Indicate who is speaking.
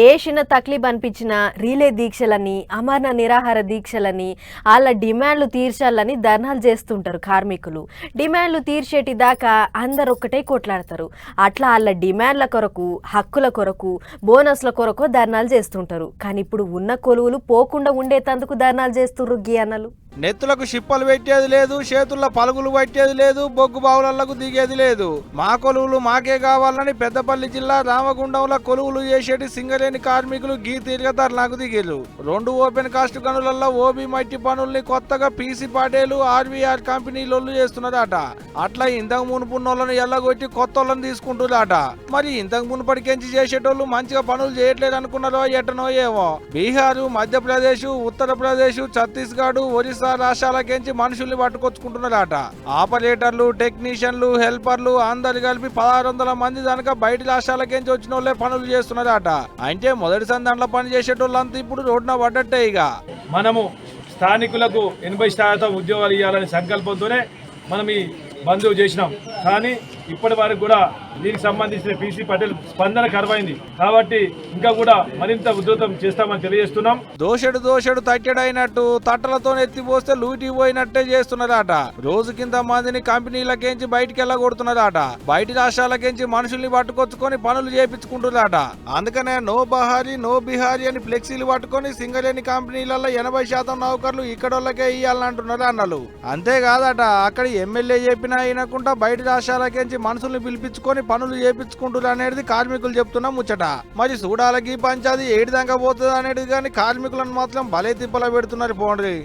Speaker 1: ఏ చిన్న తక్లీఫ్ అనిపించినా రీలే దీక్షలని అమరణ నిరాహార దీక్షలని వాళ్ళ డిమాండ్లు తీర్చాలని ధర్నాలు చేస్తుంటారు కార్మికులు. డిమాండ్లు తీర్చేటి దాకా అందరు ఒక్కటే కొట్లాడతారు. అట్లా వాళ్ళ డిమాండ్ల కొరకు హక్కుల కొరకు బోనస్ల కొరకు ధర్నాలు చేస్తుంటారు. కానీ ఇప్పుడు ఉన్న కొలువులు పోకుండా ఉండేటందుకు ధర్నాలు చేస్తున్నారు గీ అన్నలు
Speaker 2: నెత్తులకు షిప్పలు పెట్టేది లేదు చేతుల్లో పలుగులు పట్టేది లేదు బొగ్గు బావులకు దిగేది లేదు. మా కొలువులు మాకే కావాలని పెద్దపల్లి జిల్లా రామగుండంలో కొలువులు చేసేటి సింగరేణి కార్మికులు గీ తిరగతారు దిగిరు రెండు ఓపెన్ కాస్ట్ గనులలో ఓబీ మట్టి పనుల్ని కొత్తగా పీసీ పాటేలు ఆర్వీఆర్ కంపెనీలు చేస్తున్నారట. అట్లా ఇంతకు మునుపున్నోళ్ళని ఎల్లగొట్టి కొత్త వాళ్ళని తీసుకుంటున్నారట మరి ఇంతకు మునుపటికెంచి చేసేటోళ్ళు మంచిగా పనులు చేయట్లేదు అనుకున్నారో ఎట్టనో ఏమో. బీహారు మధ్యప్రదేశ్ ఉత్తరప్రదేశ్ ఛత్తీస్గఢ్ ఒరిస్సా రాష్ట్రాలకెంచి మనుషుల్ని పట్టుకొచ్చుకుంటున్నారట. ఆపరేటర్లు టెక్నీషియన్లు హెల్పర్లు అందరు కలిపి పదహారు వందల మంది దానిక బయట రాష్ట్రాలకెంచి వచ్చిన వాళ్ళే పనులు చేస్తున్నారట. అంటే మొదటి దాంట్లో పని చేసేటోళ్ళంతా ఇప్పుడు రోడ్డున పడ్డట్టే ఇక.
Speaker 3: మనము స్థానికులకు ఎనభై శాతం ఉద్యోగాలు ఇవ్వాలనే సంకల్పంతోనే మనం ఈ బంద్ చేసినాం. కానీ ఇప్పటి వరకు కూడా దీనికి సంబంధించిన పీసీ పటేల్ స్పందన కరువైంది. కాబట్టి ఇంకా కూడా మరింత ఉధృతం చేస్తామని తెలియజేస్తున్నాం.
Speaker 2: దోషడు దోషడు తట్టెడైనట్టు తట్టలతో ఎత్తిపోస్తే లూటి పోయినట్టే చేస్తున్నారట. రోజు కింద మందిని కంపెనీలకేంచి బయటికి వెళ్ళగొడుతున్నారట. బయటి రాష్ట్రాలకేంచి మనుషుల్ని పట్టుకొచ్చుకొని పనులు చేపించుకుంటున్నారట. అందుకనే నో బహారీ నో బిహారీ అని ఫ్లెక్సీలు పట్టుకొని సింగరేణి కంపెనీలలో ఎనభై శాతం నౌకర్లు ఇక్కడోళ్ళకే ఇయ్యాలంటున్నారు అన్నలు. అంతేకాదట అక్కడ ఎమ్మెల్యే చెప్పినా వినకుండా బయటి రాష్ట్రాలకేంచి మనుషుల్ని పిలిపించుకొని పనులు చేపించుకుంటున్నారు అనేది కార్మికులు చెప్తున్న ముచ్చట. మరి చూడాలకి పంచాది ఏడు దాకా పోతుంది అనేది కానీ కార్మికులను మాత్రం భలే తిప్పల పెడుతున్నారు పోండ్రి.